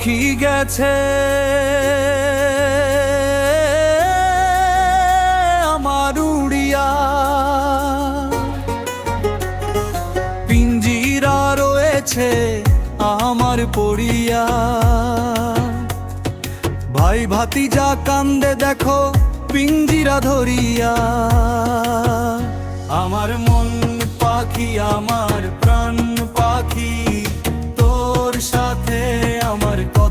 পাখি গেছে। আমার উড়িয়া। পিঞ্জিরা রয়েছে আমার পড়িয়া। ভাই ভাতিজা কান্দে দেখো পিঞ্জিরা ধরিয়া। আমার মন পাখি, আমার প্রাণ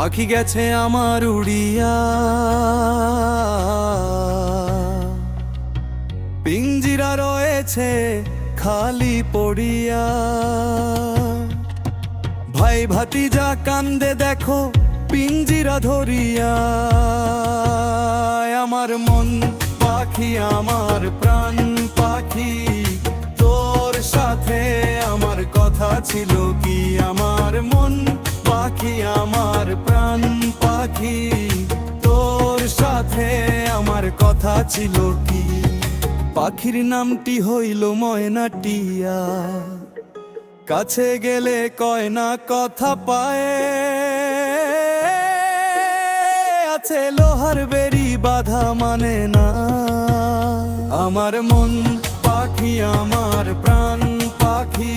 পাখি গেছে আমার উড়িয়া। পিঞ্জিরা রয়েছে খালি পড়িয়া। ভাই ভাতিজা কান্দে দেখো পিঞ্জিরা ধরিয়া। আমার মন পাখি, আমার প্রাণ পাখি। তোর সাথে আমার কথা ছিল কি? আমার মন পাখি, আমার প্রাণ পাখি। তোর সাথে আমার কথা ছিল কি? পাখির নামটি হইল ময়নাটিয়া কাছে গেলে কয় না কথা পায়ে। আছে লোহার বেরি বাধা মানে না। আমার মন পাখি, আমার প্রাণ পাখি।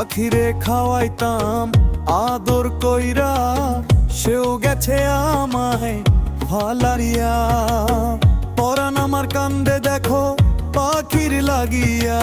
পাখিরে খাওয়াইতাম আদর কইরা সেও গেছে আমায় ভালারিয়া পরান আমার কান্দে দেখো পাখির লাগিয়া।